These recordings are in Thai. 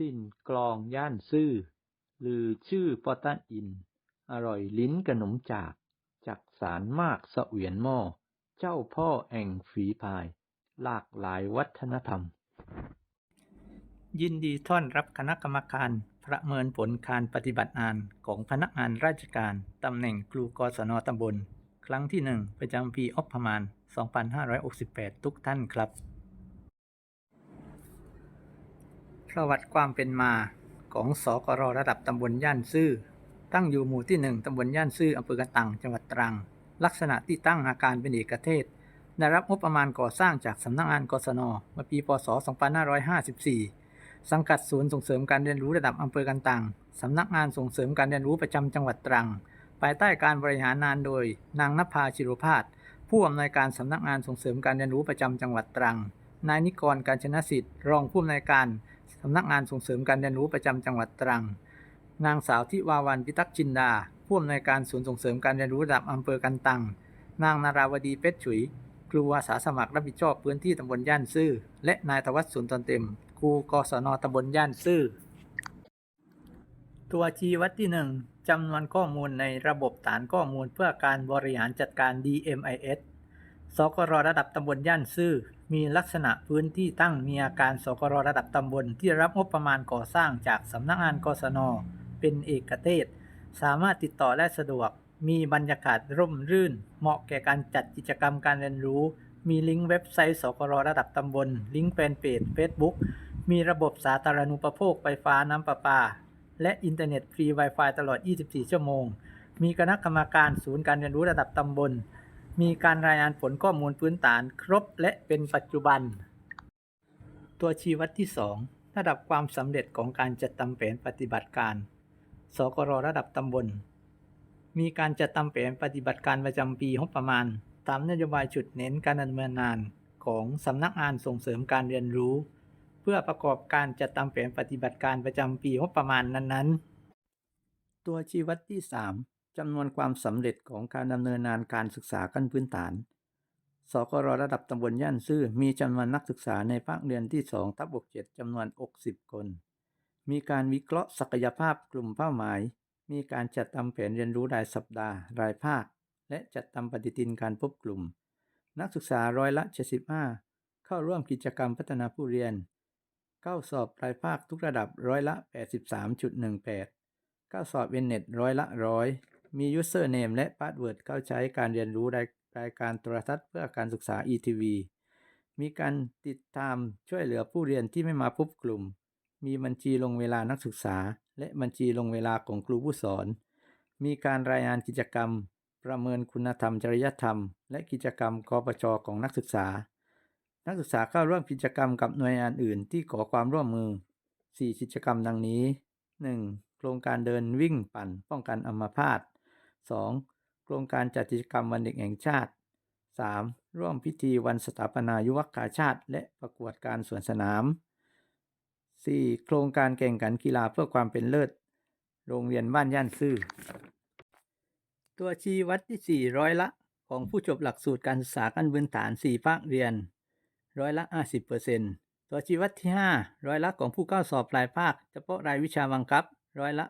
ติ่นกลองย่านซื่อหรือชื่อปอตันอิน อร่อยลิ้นขนมจาก จักสารมากเสวียนหม้อ เจ้าพ่อแห่งฝีพาย หลากหลายวัฒนธรรม ยินดีต้อนรับคณะกรรมการประเมินผลการปฏิบัติงานของพนักงานราชการ ตำแหน่งครูกศนตำบล ครั้งที่1ประจำปีอบประมาณ 2568 ทุกท่านครับ ประวัติความเป็นมาของสกรระดับตำบลย่านซื่อ ตั้งอยู่หมู่ที่ 1ตำบลย่านซื่ออำเภอกระตังจังหวัดตรัง ลักษณะที่ตั้งอาคารเป็นเอกเทศ ได้รับงบประมาณก่อสร้างจากสำนักงานกศนเมื่อปี พศ 2554 สังกัดศูนย์ส่งเสริมการเรียนรู้ระดับอำเภอกันตังสำนักงานส่งเสริมการเรียนรู้ประจำจังหวัดตรัง ภายใต้การบริหารงานโดย นางนภาชิโรพาสผู้อำนวยการสำนักงานส่งเสริมการเรียนรู้ประจำจังหวัดตรัง นายนิกรการชนะสิทธิ์ รองผู้อำนวยการ สำนักงานส่งเสริมการเรียนรู้ประจำจังหวัดตรัง นางสาวทิวาวันพิทักษ์จินดา ผู้อำนวยการศูนย์ส่งเสริมการเรียนรู้ระดับอำเภอกันตัง นางนาราวดีเพชรฉุย ครูอาสาสมัครรับผิดชอบพื้นที่ตำบลย่านซื่อ และนายธวัชสุนทรเต็ม ครูกศนตำบลย่านซื่อ ตัวชี้วัดที่ 1จำนวนข้อมูลในระบบฐานข้อมูลเพื่อการบริหารจัดการ DMIS สกรระดับตำบลย่านซื่อ มีลักษณะพื้นที่ตั้งมีอาการสกรระดับตำบล ที่รับงบประมาณก่อสร้างจากสำนักงานกศน เป็นเอกเทศ สามารถติดต่อได้สะดวก มีบรรยากาศร่มรื่น เหมาะแก่การจัดกิจกรรมการเรียนรู้ มีลิงก์เว็บไซต์สกรระดับตำบล ลิงก์แฟนเพจ Facebook มีระบบสาธารณูปโภคไฟฟ้าน้ำประปา และอินเทอร์เน็ตฟรี Wi-Fi ตลอด 24 ชั่วโมง มีคณะกรรมการศูนย์การเรียนรู้ระดับตำบล มีการรายงานผลข้อมูลพื้นฐานครบและเป็นปัจจุบัน ตัวชี้วัดที่ 2 ระดับความสำเร็จของการจัดทำแผนปฏิบัติการ สกรระดับตำบล มีการจัดทำแผนปฏิบัติการประจำปีงบประมาณ ตามนโยบายจุดเน้นการดำเนินงานของสำนักงานส่งเสริมการเรียนรู้ เพื่อประกอบการจัดทำแผนปฏิบัติการประจำปีงบประมาณนั้นๆ ตัวชี้วัดที่ 3 จำนวนความสำเร็จของการดำเนินงานการศึกษาขั้นพื้นฐาน สกรระดับตำบลย่านซื่อมีจำนวนนักศึกษาในภาคเรียนที่2ทับบวก7จำนวน 60 คน มีการวิเคราะห์ศักยภาพกลุ่มเป้าหมาย มีการจัดทำแผนเรียนรู้รายสัปดาห์ รายภาค และจัดทำปฏิทินการพบกลุ่ม นักศึกษาร้อยละ 75 เข้าร่วมกิจกรรมพัฒนาผู้เรียน เข้าสอบรายภาคทุกระดับร้อยละ 83.18เข้าสอบเวนเน็ตร้อยละร้อย มี Username และ Password เข้าใช้การเรียนรู้รายรายการโทรทัศน์เพื่อการศึกษา ETV มีการติดตามช่วยเหลือผู้เรียนที่ไม่มาพบกลุ่ม มีบัญชีลงเวลานักศึกษา และบัญชีลงเวลาของครูผู้สอน มีการรายงานกิจกรรม ประเมินคุณธรรมจริยธรรม และกิจกรรมกปชของนักศึกษา นักศึกษาเข้าร่วมกิจกรรมกับหน่วยงานอื่นที่ขอความร่วมมือ 4 กิจกรรมดังนี้ 1. โครงการเดินวิ่งปั่นป้องกันอัมพาต 2. โครงการจัดกิจกรรมวันเด็กแห่งชาติ 3. ร่วมพิธีวันสถาปนายุวกาชาติ และประกวดการสวนสนาม 4. โครงการแข่งขันกีฬาเพื่อความเป็นเลิศ โรงเรียนบ้านย่านซื่อ ตัวชี้วัดที่ 4 ร้อยละ ของผู้จบหลักสูตรการศึกษาขั้นพื้นฐาน 4 ภาคเรียน ร้อยละ 50%ตัวชี้วัดที่ 5 ร้อยละของผู้เข้าสอบปลายภาค เฉพาะรายวิชาบังคับ ร้อยละ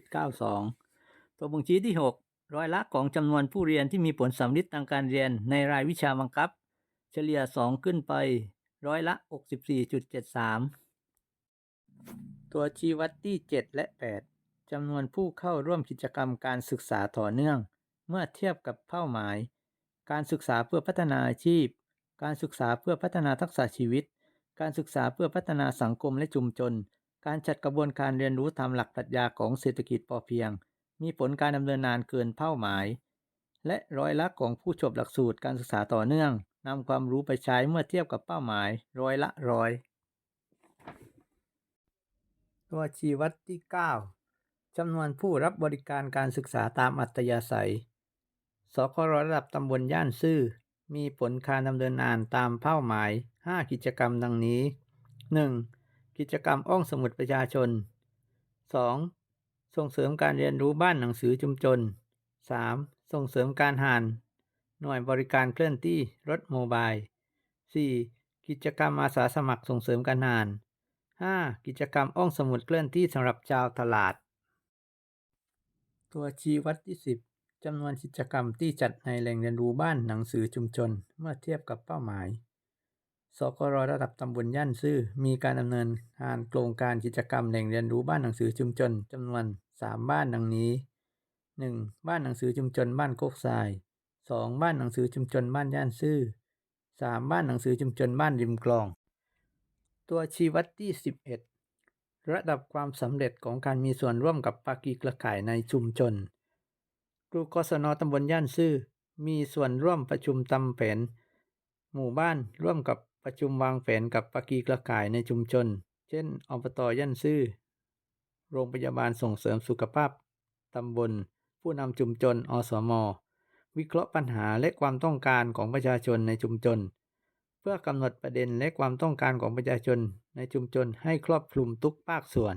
83.92 ตัวบ่งชี้ที่ 6 ร้อยละของจำนวนผู้เรียนที่มีผลสำลิดทางการเรียนในรายวิชาบังคับ เฉลี่ย 2 ขึ้นไป ร้อยละ 64.73 ตัวชี้วัดที่ 7 และ 8จำนวนผู้เข้าร่วมกิจกรรมการศึกษาต่อเนื่อง เมื่อเทียบกับเป้าหมาย การศึกษาเพื่อพัฒนาอาชีพ การศึกษาเพื่อพัฒนาทักษะชีวิต การศึกษาเพื่อพัฒนาสังคมและชุมชน การจัดกระบวนการเรียนรู้ตามหลักปรัชญาของเศรษฐกิจพอเพียง มีผลการดำเนินงานเกินเป้าหมาย และร้อยละของผู้จบหลักสูตรการศึกษาต่อเนื่องนำความรู้ไปใช้เมื่อเทียบกับเป้าหมายร้อยละร้อย ตัวชี้วัดที่ 9จำนวนผู้รับบริการการศึกษาตามอัตยาศัยสกรระดับตำบลย่านซื่อ มีผลการดำเนินงานตามเป้าหมาย 5 กิจกรรมดังนี้ 1. กิจกรรมอ้องสมุดประชาชน 2. ส่งเสริมการเรียนรู้บ้านหนังสือชุมชน 3. ส่งเสริมการหาน หน่วยบริการเคลื่อนที่รถโมบาย 4. กิจกรรมอาสาสมัครส่งเสริมการหาน 5. กิจกรรมอ้องสมุดเคลื่อนที่สำหรับชาวตลาด ตัวชี้วัดที่ 10จำนวนกิจกรรมที่จัดในแหล่งเรียนรู้บ้านหนังสือชุมชน เมื่อเทียบกับเป้าหมาย สกรระดับตำบลย่านซื่อ มีการดำเนินงานโครงการกิจกรรมแหล่งเรียนรู้บ้านหนังสือชุมชนจำนวน 3 บ้านดังนี้ 1. บ้านหนังสือชุมชนบ้านโคกทราย 2. บ้านหนังสือชุมชนบ้านย่านซื่อ 3. บ้านหนังสือชุมชนบ้านริมคลอง ตัวชี้วัดที่ 11 ระดับความสำเร็จของการมีส่วนร่วมกับภาคีเครือข่ายในชุมชนครูกศนตำบลย่านซื่อ มีส่วนร่วมประชุมตำแผน หมู่บ้านร่วมกับ ประชุมวางแผนกับภาคีเครือข่ายในชุมชน เช่นอบตย่านซื่อ โรงพยาบาลส่งเสริมสุขภาพ ตำบล ผู้นำชุมชน อสม วิเคราะห์ปัญหาและความต้องการของประชาชนในชุมชน เพื่อกำหนดประเด็นและความต้องการของประชาชนในชุมชนให้ครอบคลุมทุกภาคส่วน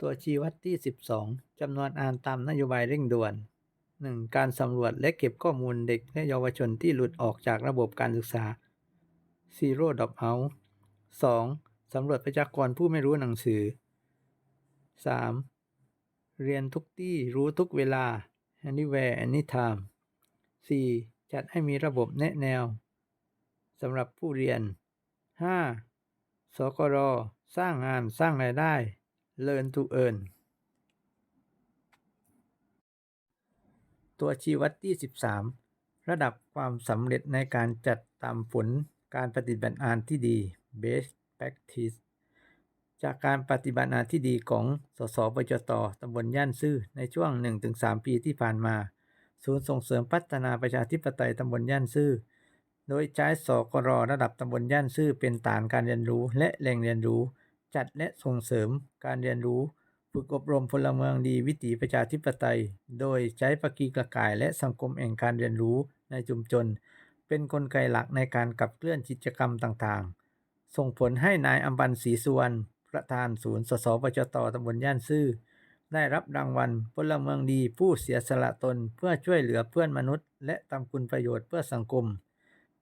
ตัวชี้วัดที่ 12จำนวนอ่านตามนโยบายเร่งด่วน 1. การสำรวจและเก็บข้อมูลเด็กและเยาวชนที่หลุดออกจากระบบการศึกษา Zero Drop Out 2. สำรวจประชากรผู้ไม่รู้หนังสือ 3. เรียนทุกที่รู้ทุกเวลา Anywhere Anytime 4. จัดให้มีระบบแนะแนวสำหรับผู้เรียน 5. สกร สร้างงานสร้างรายได้ Learn to Earn ตัวชี้วัดที่ 13 ระดับความสำเร็จในการจัดตามผลการปฏิบัติงานที่ดี Best Practice จากการปฏิบัติงานที่ดีของสสปจตตำบลย่านซื่อในช่วง 1-3 ปีที่ผ่านมา ศูนย์ส่งเสริมพัฒนาประชาธิปไตยตำบลย่านซื่อ โดยใช้สกรระดับตำบลย่านซื่อเป็นฐานการเรียนรู้และแหล่งเรียนรู้ จัดและส่งเสริมการเรียนรู้ ฝึกอบรมพลเมืองดีวิถีประชาธิปไตย โดยใช้ปกีกระกายและสังคมแห่งการเรียนรู้ในชุมชน เป็นนกลไกหลักในการขับเคลื่อนกิจกรรมต่างๆ ส่งผลให้นายอัมบันศรีสุวรรณประธานศูนย์สสปจตตำบลย่านซื่อ ได้รับรางวัลพลเมืองดีผู้เสียสละตนเพื่อช่วยเหลือเพื่อนมนุษย์ และทำคุณประโยชน์เพื่อสังคม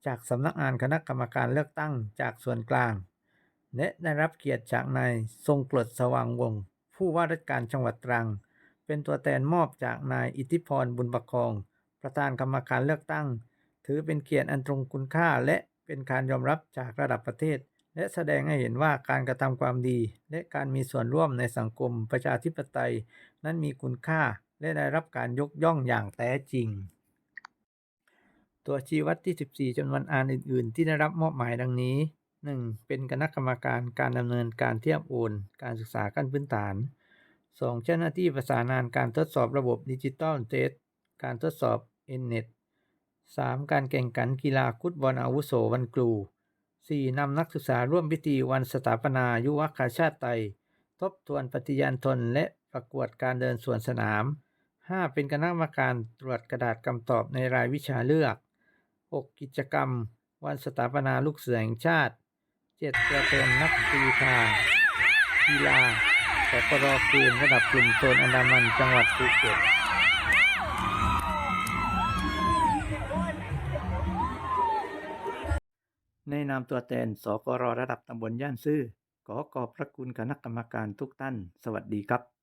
จากสำนักงานคณะกรรมการเลือกตั้งจากส่วนกลาง และได้รับเกียรติจากนายทรงกรดสว่างวงศ์ ผู้ว่าราชการจังหวัดตรัง เป็นตัวแทนมอบจากนายอิทธิพรบุญประคอง ประธานกรรมการเลือกตั้ง ถือเป็นเกียรติอันตรงคุณค่าและเป็นการยอมรับจากระดับประเทศ และแสดงให้เห็นว่าการกระทำความดี และการมีส่วนร่วมในสังคมประชาธิปไตย นั้นมีคุณค่าและได้รับการยกย่องอย่างแท้จริง ตัวชี้วัดที่ 14จำนวนอ่านอื่น ๆ ที่ได้รับมอบหมายดังนี้ 1. เป็นคณะกรรมการการดำเนินการเทียบโอน การศึกษาขั้นพื้นฐาน 2. เจ้าหน้าที่ประสานงานการทดสอบระบบดิจิตอลเทสการทดสอบ Nnet 3. การแข่งขันกีฬาฟุตบอลอาวุโสวันครู 4. นำนักศึกษาร่วมพิธีวันสถาปนายุวกาชาติไทยทบทวนปฏิญาณตนและประกวดการเดินสวนสนาม 5. เป็นคณะกรรมการตรวจกระดาษคำตอบในรายวิชาเลือก 6. กิจกรรม วันสถาปนาลูกเสือแห่งชาติ เจ็ดจะเป็นนักกีฬากีฬาสกรคืนระดับกลุ่มโซนอันดามันจังหวัดภูเก็ตในนามตัวแทนสกรระดับตำบลย่านซื่อขอขอบพระคุณคณะกรรมการทุกท่าน สวัสดีครับ